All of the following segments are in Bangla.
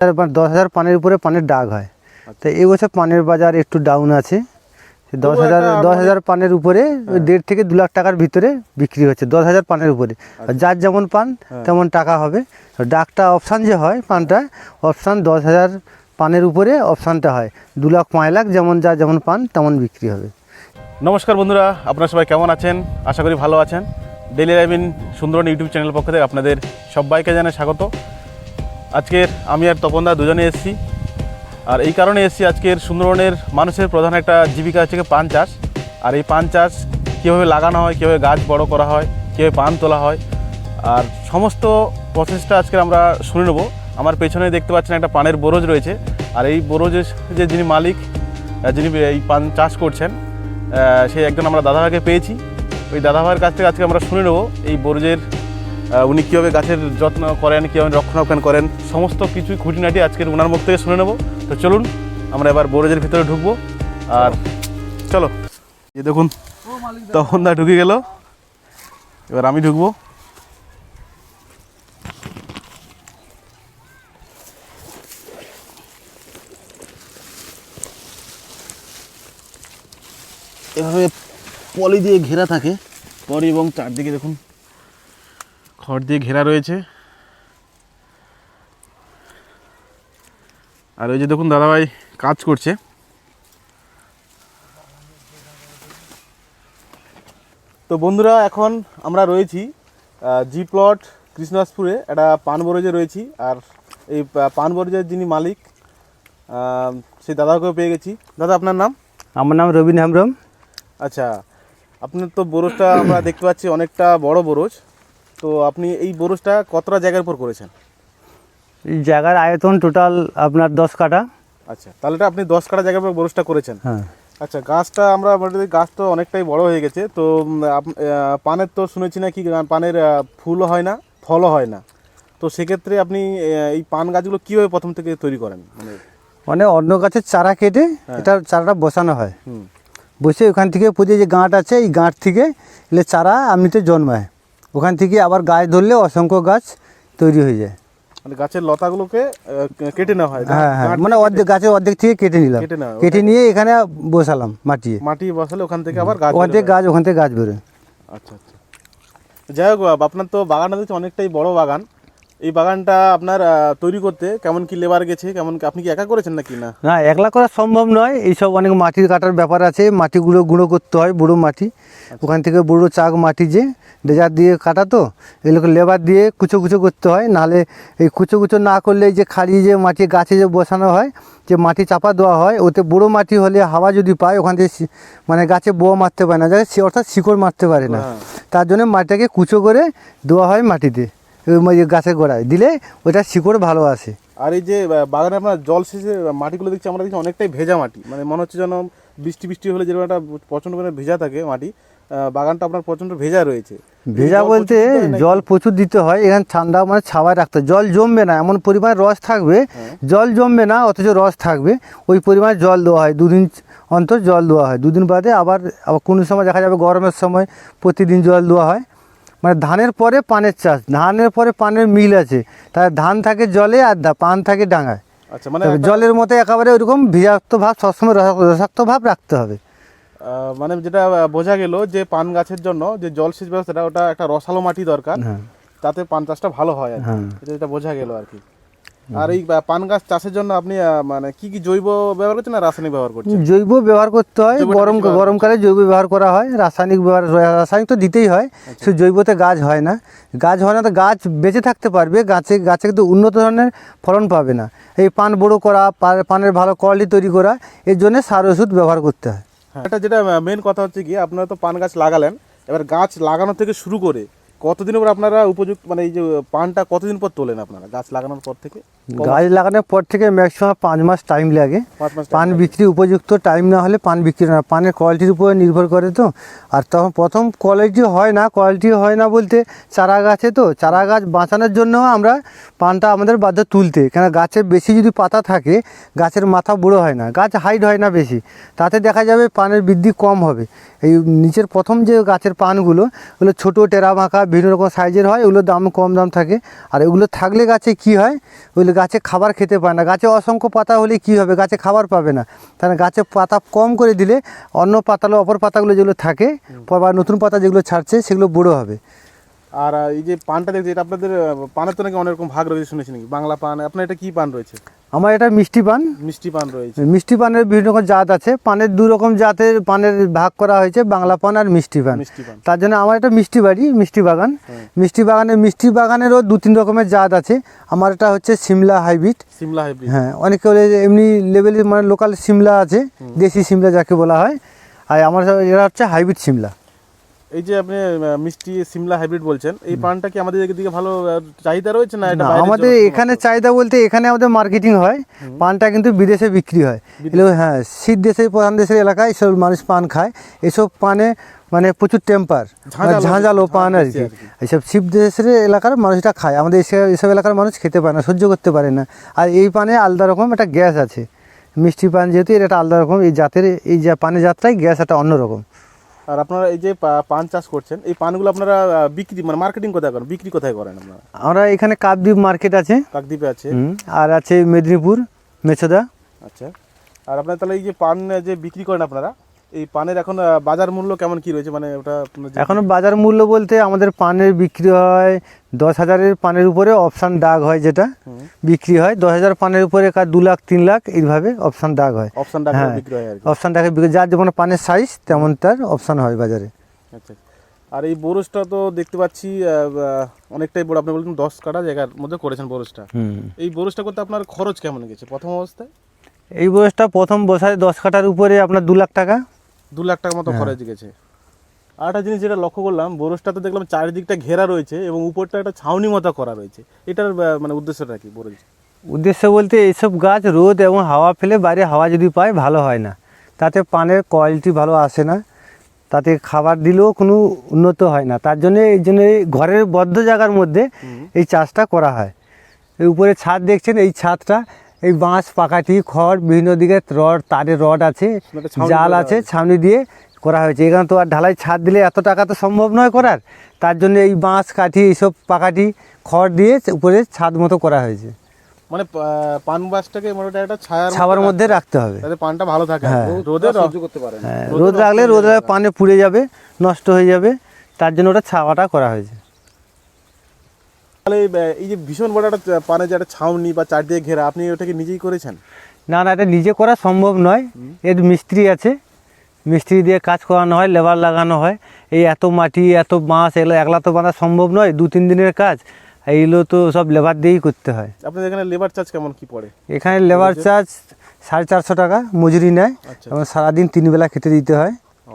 দশ হাজার পানের উপরে পানের ডাক হয়। তো এই বছর পানের বাজার একটু ডাউন আছে। দশ হাজার দশ মানে- হাজার পানের উপরে ওই দেড় থেকে দু লাখ টাকার ভিতরে বিক্রি হচ্ছে দশ হাজার পানের উপরে। যার যেমন পান হ্যাঁ। তেমন টাকা হবে। ডাকটা অপশান যে হয় পানটা অপশান দশ হাজার পানের উপরে অপশানটা হয়। দু লাখ পাঁচ লাখ যেমন যা যেমন পান তেমন বিক্রি হবে। নমস্কার বন্ধুরা আপনারা সবাই কেমন আছেন? আশা করি ভালো আছেন। Daily live in Sundarban YouTube channel পক্ষ থেকে আপনাদের সবাইকে জানাই স্বাগত। আজকের আমি আর তপনদা দুজনে এসেছি। আর এই কারণে এসেছি আজকের সুন্দরবনের মানুষের প্রধান একটা জীবিকা হচ্ছে পান চাষ। আর এই পান চাষ কীভাবে লাগানো হয়, কীভাবে গাছ বড় করা হয়, কীভাবে পান তোলা হয়, আর সমস্ত প্রসেসটা আজকে আমরা শুনে নেব। আমার পেছনে দেখতে পাচ্ছেন একটা পানের বরজ রয়েছে। আর এই বরজের যে যিনি মালিক যিনি এই পান চাষ করছেন সেই একজন আমরা দাদাভাইকে পেয়েছি। ওই দাদাভাইয়ের কাছ থেকে আজকে আমরা শুনে নেব এই বরজের উনি কীভাবে গাছের যত্ন করেন, কীভাবে রক্ষণাবেক্ষণ করেন, সমস্ত কিছুই খুঁটিনাটি আজকের ওনার মুখ থেকে শুনে নেব। তো চলুন, আমরা এবার বরজের ভিতরে ঢুকবো। আর চলো, এই দেখুন, তখন দা ঢুকে গেল। এবার আমি ঢুকবো। এভাবে পলি দিয়ে ঘেরা থাকে। পলি এবং চারদিকে দেখুন খড় দিয়ে ঘেরা রয়েছে। আর ওই যে দেখুন দাদাভাই কাজ করছে। তো বন্ধুরা এখন আমরা রয়েছি জি প্লট কৃষ্ণদাসপুরে একটা পান বরজে রয়েছি। আর এই পা- পান বরজের যিনি মালিক সেই দাদাকেও পেয়ে গেছি। দাদা আপনার নাম? আমার নাম রবীন হেমব্রম। আচ্ছা আপনার তো বরজটা আমরা দেখতে পাচ্ছি অনেকটা বড় বরজ। তো আপনি এই বরজটা কতটা জায়গার উপর করেছেন? এই জায়গার আয়তন টোটাল আপনার দশ কাটা আচ্ছা তাহলে এটা আপনি দশ কাটা জায়গার উপর বরজটা করেছেন। হ্যাঁ। আচ্ছা গাছটা আমরা মোটামুটি গাছ তো অনেকটাই বড় হয়ে গেছে তো পানের তো শুনেছি নাকি আহ, পানের ফুলও হয় না ফলও হয় না। তো সেক্ষেত্রে আপনি এই পান গাছগুলো কীভাবে প্রথম থেকে তৈরি করেন? মানে মানে অন্য গাছের চারা কেটে এটা চারাটা বসানো হয়। বসে ওখান থেকে পুজো যে গাঁট আছে এই গাঁট থেকে এলে চারা এমনিতে জন্মায়। ওখান থেকে আবার গাছ ধরলে অসংখ্য গাছ তৈরি হয়ে যায়। মানে গাছের লতাগুলোকে কেটে নেওয়া হয়। হ্যাঁ হ্যাঁ মানে অর্ধেক গাছের অর্ধেক থেকে কেটে নিলাম। কেটে নিয়ে এখানে বসালাম মাটি মাটি বসালে ওখান থেকে আবার গাছ হয়। গাছ ওখান থেকে গাছ বেরোয়। আচ্ছা আচ্ছা। যাই হোক আপনার তো বাগানটা দেখছি অনেকটাই বড় বাগান। এই বাগানটা আপনার তৈরি করতে কেমন কি লেবার গেছে? কেমন কি- আপনি কি একা করেছেন নাকি না? না একলা করা সম্ভব নয়। এইসব অনেক মাটির কাটার ব্যাপার আছে। মাটিগুলো গুঁড়ো করতে হয় বুড়ো মাটি। ওখান থেকে বুড়ো চাক মাটি যে ডেজার দিয়ে কাটা তো এগুলোকে লেবার দিয়ে কুচো কুচো করতে হয়। নাহলে এই কুচো কুচো না করলে যে খালি যে মাটি গাছে যে বসানো হয় যে মাটি চাপা দেওয়া হয় ওতে বুড়ো মাটি হলে হাওয়া যদি পায় ওখান থেকে মানে গাছে বোয়া মারতে পারে না। যাতে সে অর্থাৎ শিকড় মারতে পারে না। হ্যাঁ। তার জন্য মাটিটাকে কুচো করে দেওয়া হয় মাটিতে। গাছের গোড়ায়। দিলে ওটা শিকড় ভালো আসে। আর এই যে বাগানে আপনার জল সেচের মাটিগুলো দেখছি আমরা দেখছি অনেকটাই ভেজা মাটি। মানে মনে হচ্ছে যেন বৃষ্টি বৃষ্টি হলে যেরকম একটা প্রচণ্ড পরিমাণে ভেজা থাকে মাটি বাগানটা আপনার প্রচণ্ড ভেজা রয়েছে। ভেজা বলতে? জল প্রচুর দিতে হয় এখানে ঠান্ডা মানে ছাওয়ায় রাখতে হয়। জল জমবে না এমন পরিমাণ রস থাকবে হ্যাঁ। জল জমবে না অথচ রস থাকবে। ওই পরিমাণে জল দেওয়া হয় দুদিন অন্তর জল দেওয়া হয়। দুদিন বাদে আবার আবার কোনো সময় দেখা যাবে গরমের সময় প্রতিদিন জল দেওয়া হয়। মানে ধানের পরে পানের চাষ ধানের পরে পানের মিল আছে। তাই ধান থাকে জলে আর পান থাকে ডাঙায়। আচ্ছা মানে জলের মতো একেবারে ওইরকম ভিজাক্ত ভাব সবসময় রসাক্ত ভাব রাখতে হবে। মানে যেটা বোঝা গেল যে পান গাছের জন্য যে জলসেচ ব্যবস্থাটা ওটা একটা রসালো মাটি দরকার। হ্যাঁ। তাতে পান চাষটা ভালো হয় আর কি। হ্যাঁ। এটা বোঝা গেল আর কি। আর এই পান গাছ চাষের জন্য আপনি মানে কি কি জৈব ব্যবহার করছেন না রাসায়নিক ব্যবহার করছেন? জৈব ব্যবহার করতে হয় গরম গরমকালে জৈব ব্যবহার করা হয় রাসায়নিক ব্যবহার রাসায়নিক তো দিতেই হয় আচ্ছা। সে জৈবতে গাছ হয় না। গাছ হয় না তো গাছ বেঁচে থাকতে পারবে গাছে গাছে কিন্তু উন্নত ধরনের ফলন পাবে না। এই পান বড়ো করা পানের ভালো কোয়ালিটি তৈরি করা এর জন্য সার ওষুধ ব্যবহার করতে হয়। হ্যাঁ। এটা যেটা মেন কথা হচ্ছে কি আপনারা তো পান গাছ লাগালেন এবার গাছ লাগানো থেকে শুরু করে কতদিন পর আপনারা উপযুক্ত মানে এই যে পানটা কতদিন পর তোলেন আপনারা? গাছ লাগানোর পর থেকে? গাছ লাগানোর পর থেকে ম্যাক্সিমাম পাঁচ মাস টাইম লাগে। পান বিক্রি উপযুক্ত টাইম না হলে পান বিক্রি না। পানের কোয়ালিটির উপরে নির্ভর করে তো। আর তখন প্রথম কোয়ালিটি হয় না কোয়ালিটি হয় না বলতে চারা গাছে তো। চারা গাছ বাঁচানোর জন্য আমরা পানটা আমাদের বাধ্য তুলতে। কেন গাছের বেশি যদি পাতা থাকে গাছের মাথা বুড়ো হয় না গাছ হাইট হয় না বেশি। তাতে দেখা যাবে পানের বৃদ্ধি কম হবে। এই নিচের প্রথম যে গাছের পানগুলো ওগুলো ছোটো টেরা বাঁকা বিভিন্ন রকম সাইজের হয় ওগুলোর দাম কম দাম থাকে। আর এগুলো থাকলে গাছে কি হয়? ওগুলো গাছে খাবার খেতে পায় না। গাছে অসংখ্য পাতা হলে কি হবে? গাছে খাবার পাবে না। তাহলে গাছে পাতা কম করে দিলে অন্য পাতাগুলো অপর পাতাগুলো যেগুলো থাকে বা নতুন পাতা যেগুলো ছাড়ছে সেগুলো বড়ো হবে। আর এই যে পানটা দেখছি এটা আপনাদের পানের তো নাকি অনেক রকম ভাগ রয়েছে শুনেছি নাকি? বাংলা পান আপনার এটা কি পান রয়েছে? আমার এটা মিষ্টি পান। মিষ্টি পান রয়েছে। মিষ্টি পানের বিভিন্ন রকম জাত আছে। পানের দু রকম জাতের পানের ভাগ করা হয়েছে বাংলা পান আর মিষ্টি পান। তার জন্য আমার এটা মিষ্টি বাড়ি মিষ্টি বাগান। হ্যাঁ। মিষ্টি বাগানের মিষ্টি বাগানেরও দু তিন রকমের জাত আছে। আমার এটা হচ্ছে সিমলা হাইব্রিড। সিমলা হাইব্রিড। হ্যাঁ অনেকে বলে এমনি লেভেলের মানে লোকাল সিমলা আছে দেশি সিমলা যাকে বলা হয়। আর আমার এটা হচ্ছে হাইব্রিড সিমলা। এই যে আপনি মিষ্টি সিমলা হাইব্রিড বলছেন এই পানটা কি আমাদের দিকে ভালো চাহিদা রয়েছে না এটা আমাদের এখানে চাহিদা বলতে এখানে আমাদের মার্কেটিং হয় পানটা কিন্তু বিদেশে বিক্রি হয়। এগুলো হ্যাঁ শীত দেশের প্রধান দেশের এলাকায় এসব মানুষ পান খায়। এসব পানে মানে প্রচুর টেম্পার ঝাঁঝালো- ঝাঁঝালো পান আর কি। এইসব শীত দেশের এলাকার মানুষটা খায়। আমাদের এসব এলাকার মানুষ খেতে পারে না সহ্য করতে পারে না। আর এই পানে আলাদা রকম একটা গ্যাস আছে। মিষ্টি পান যেহেতু এটা একটা আলাদা রকম এই জাতের এই যা পানের জাতটাই গ্যাস একটা অন্যরকম। আর আপনারা এই যে পান চাষ করছেন এই পানগুলো আপনারা বিক্রি মানে মার্কেটিং কোথায় করেন? বিক্রি কোথায় করেন আপনারা? আমরা এখানে কাকদ্বীপ মার্কেট আছে। কাকদ্বীপে আছে। আর আছে মেদিনীপুর মেছদা। আচ্ছা। আর আপনারা তাহলে এই যে পান যে বিক্রি করেন আপনারা এই পানের এখন বাজার মূল্য কেমন কি রয়েছে? মানে ওটা এখন বাজার মূল্য বলতে আমাদের পানের বিক্রি হয় দশ হাজারের পানের উপরে অপশান দাগ হয় যেটা। বিক্রি হয় দশ হাজার পানের উপরে কার দু লাখ তিন লাখ এইভাবে অপশান দাগ হয়। অপশন টাকা হ্যাঁ। বিক্রি হয় অপশান দাগে বিক্রি যার যেমন পানের সাইজ তেমন তার অপশান হয় বাজারে। আচ্ছা। আর এই বোরসটা তো দেখতে পাচ্ছি অনেকটাই বড়। আপনি বলছেন দশ কাটা জায়গার মধ্যে করেছেন বোরসটা এই বোরসটা করতে আপনার খরচ কেমন গেছে? প্রথম অবস্থায়? এই বয়সটা প্রথম বসায় দশ কাটার উপরে আপনার দু লাখ টাকা। দু লাখ টাকার মতো খরচ গেছে। আর একটা জিনিস যেটা লক্ষ্য করলাম বোরসটা তো দেখলাম চারিদিকটা ঘেরা রয়েছে এবং উপরটা একটা ছাউনি মতো করা রয়েছে। এটার মানে উদ্দেশ্যটা কি বোরস? উদ্দেশ্য বলতে এইসব গাছ রোদ এবং হাওয়া ফেলে বাইরে হাওয়া যদি পায় ভালো হয় না। তাতে পানের কোয়ালিটি ভালো আসে না। তাতে খাবার দিলেও কোনো উন্নত হয় না। তার জন্য এই জন্য এই ঘরের বদ্ধ জায়গার মধ্যে এই চাষটা করা হয়। এই উপরে ছাদ দেখছেন এই ছাদটা এই বাঁশ পাকাটি খড় বিভিন্ন দিকে রড তারের রড আছে জাল আছে ছাউনি দিয়ে করা হয়েছে। এখানে তো আর ঢালাই ছাদ দিলে এত টাকা তো সম্ভব নয় করার। তার জন্য এই বাঁশ কাঠি এইসব পাকাটি খড় দিয়ে উপরে ছাদ মতো করা হয়েছে। মানে পান বাসটাকে মোটামুটি একটা ছায়ার ছাওয়ার মধ্যে রাখতে হবে। যাতে পানটা ভালো থাকে। হ্যাঁ। রোদে সহ্য করতে পারে হ্যাঁ, রোদ রাখলে রোদ রাখলে পানে পুড়ে যাবে নষ্ট হয়ে যাবে। তার জন্য ওটা ছাওয়াটা করা হয়েছে। তাহলে এই, যে ভীষণ বড় একটা পানে যে একটা ছাউনি বা চারদিকে ঘেরা আপনি ওটাকে নিজেই করেছেন? না না এটা নিজে করা সম্ভব নয়। এর মিস্ত্রি আছে। মিস্ত্রি দিয়ে কাজ করানো হয় লেবার লাগানো হয়। এই এত মাটি এত বাঁশ এগুলো একলা তো বাঁধা সম্ভব নয়। দু তিন দিনের কাজ। এইগুলো তো সব লেবার দিয়েই করতে হয়। আপনাদের এখানে লেবার চার্জ কেমন কি পড়ে? এখানে লেবার চার্জ সাড়ে চারশো টাকা মজুরি নেয়। আচ্ছা। এবং সারাদিন তিন বেলা খেতে দিতে হয়। ও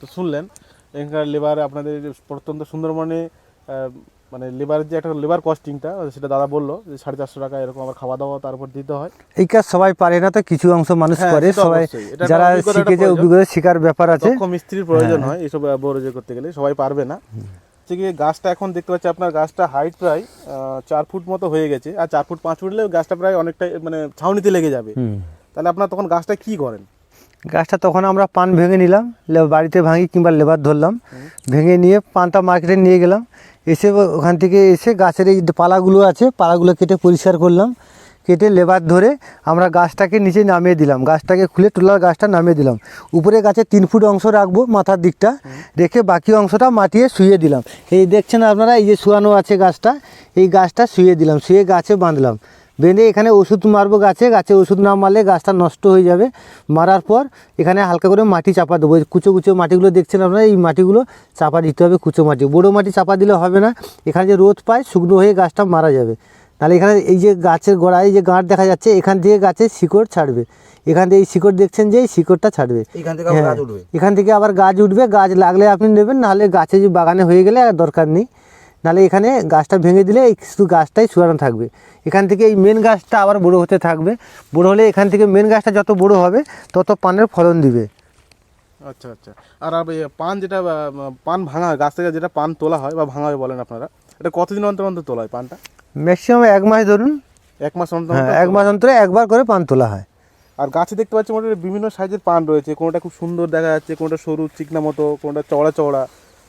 তো শুনলেন এখানকার লেবার আপনাদের প্রত্যন্ত সুন্দরবনে মানে লেবারের যে একটা লেবার কস্টিংটা সেটা দাদা বলল যে সাড়ে চারশো টাকা এরকম আবার খাওয়া দাওয়া তার উপর দিতে হয়। এই কাজ সবাই পারে না তো কিছু অংশ মানুষ হ্যাঁ, করে সবাই যারা একটা শিখেছে অভিজ্ঞতা শিকার ব্যাপার আছে। মিস্ত্রির প্রয়োজন হ্যাঁ। হয় এইসব বোরজে করতে গেলে সবাই পারবে না। হচ্ছে গিয়ে গাছটা এখন দেখতে পাচ্ছি আপনার গাছটা হাইট প্রায় চার ফুট মতো হয়ে গেছে। আর চার ফুট পাঁচ ফুট হলে গাছটা প্রায় অনেকটাই মানে ছাউনিতে লেগে যাবে। তাহলে আপনার তখন গাছটা কি করেন? গাছটা তখন আমরা পান ভেঙে নিলাম বাড়িতে ভাঙি কিংবা লেবার ধরলাম। ভেঙে নিয়ে পানটা মার্কেটে নিয়ে গেলাম। এসে ওখান থেকে এসে গাছের এই পালাগুলো আছে, পালাগুলো কেটে পরিষ্কার করলাম। কেটে লেবার ধরে আমরা গাছটাকে নিচে নামিয়ে দিলাম। গাছটাকে খুলে টোলার গাছটা নামিয়ে দিলাম। উপরে গাছে তিন ফুট অংশ রাখব মাথার দিকটা। রেখে বাকি অংশটা মাটিয়ে শুয়ে দিলাম। এই দেখছেন আপনারা, এই যে শুয়ানো আছে গাছটা, এই গাছটা শুয়ে দিলাম, শুয়ে গাছে বাঁধলাম। বেঁধে এখানে ওষুধ মারবো গাছে গাছে ওষুধ না মারলে গাছটা নষ্ট হয়ে যাবে। মারার পর এখানে হালকা করে মাটি চাপা দেবো। কুচো কুচো মাটিগুলো দেখছেন আপনারা? এই মাটিগুলো চাপা দিতে হবে কুচো মাটি। বড়ো মাটি চাপা দিলে হবে না। এখানে যে রোদ পায় শুকনো হয়ে গাছটা মারা যাবে। তাহলে এখানে এই যে গাছের গোড়ায় যে গাঁট দেখা যাচ্ছে এখান থেকে গাছের শিকড় ছাড়বে। এখান থেকে এই শিকড় দেখছেন যে এই শিকড়টা ছাড়বে। এখান থেকে আবার হ্যাঁ, গাছ উঠবে। এখান থেকে আবার গাছ উঠবে। গাছ লাগলে আপনি নেবেন নাহলে গাছে যে বাগানে হয়ে গেলে আর দরকার নেই। নাহলে এখানে গাছটা ভেঙে দিলে এই শুধু গাছটাই শুয়ানো থাকবে। এখান থেকে এই মেন গাছটা আবার বড় হতে থাকবে। বড় হলে এখান থেকে মেন গাছটা যত বড় হবে তত পানের ফলন দিবে। আচ্ছা আচ্ছা। আর পান যেটা পান ভাঙা হয়, গাছ থেকে যেটা পান তোলা হয় বা ভাঙা হয় বলেন আপনারা এটা কতদিন অন্তর অন্তর তোলা হয় পানটা? ম্যাক্সিমাম এক মাস ধরুন। এক মাস অন্তর হ্যাঁ অন্তর এক মাস অন্তরে একবার করে পান তোলা হয়। আর গাছে দেখতে পাচ্ছি মোটামুটি বিভিন্ন সাইজের পান রয়েছে। কোনোটা খুব সুন্দর দেখা যাচ্ছে কোনোটা সরু চিকনা মতো কোনোটা চওড়া চওড়া।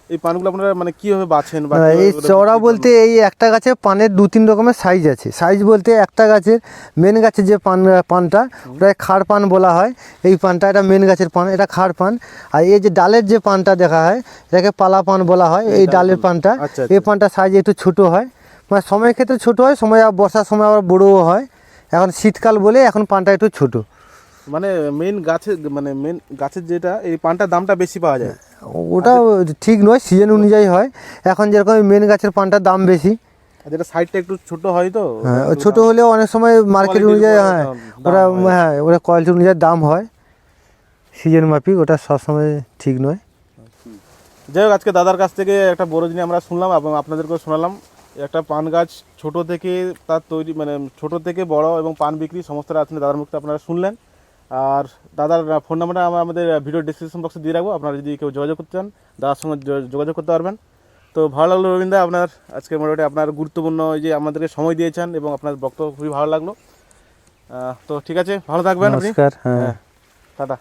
এই পানগুলো আপনারা মানে কীভাবে বাছেন বা এই চওড়া বলতে এই একটা গাছে পানের দু তিন রকমের সাইজ আছে। সাইজ বলতে একটা গাছের মেন গাছের যে পান পানটা ওটা খাড় পান বলা হয়। এই পানটা এটা মেন গাছের পান এটা খাড় পান। আর এই যে ডালের যে পানটা দেখা হয় এটাকে পালা পান বলা হয় এই ডালের পানটা। আচ্ছা, এই আচ্ছা। পানটা সাইজ একটু ছোট হয়। মানে সময়ের ক্ষেত্রে ছোট হয় সময় বর্ষার সময় আবার বড়ও হয়। এখন শীতকাল বলে এখন পানটা একটু ছোট। মানে মেন গাছের মানে মেন গাছের যেটা এই পানটার দামটা বেশি পাওয়া যায়। ওটা ঠিক নয় সিজন অনুযায়ী হয়। এখন যেরকম মেন গাছের পানটার দাম বেশি। যেটা সাইডটা একটু ছোট হয় তো হ্যাঁ ছোট হলেও অনেক সময় মার্কেট অনুযায়ী হ্যাঁ। ওরা হ্যাঁ ওরা কোয়ালিটি অনুযায়ী দাম হয়। সিজন মাফিক ওটা সবসময় ঠিক নয়। যাই হোক আজকে দাদার কাছ থেকে একটা বড় জিনিস আমরা শুনলাম এবং আপনাদেরকেও শোনালাম। একটা পান গাছ ছোট থেকে তার তৈরি মানে ছোট থেকে বড় এবং পান বিক্রি সমস্তটা আপনি দাদার মুখে আপনারা শুনলেন। আর দাদার ফোন নাম্বারটা আমরা আমাদের ভিডিও ডিসক্রিপশন বক্সে দিয়ে রাখব। আপনারা যদি কেউ যোগাযোগ করতে চান দাদার সঙ্গে যোগ- যোগাযোগ করতে পারবেন। তো ভালো লাগল রবীন্দা আপনার আজকে মোটামুটি আপনার গুরুত্বপূর্ণ যে আমাদেরকে সময় দিয়েছেন এবং আপনার বক্তব্য খুবই ভালো লাগল। তো ঠিক আছে ভালো থাকবেন আপনি। হ্যাঁ। দাদা টাটা।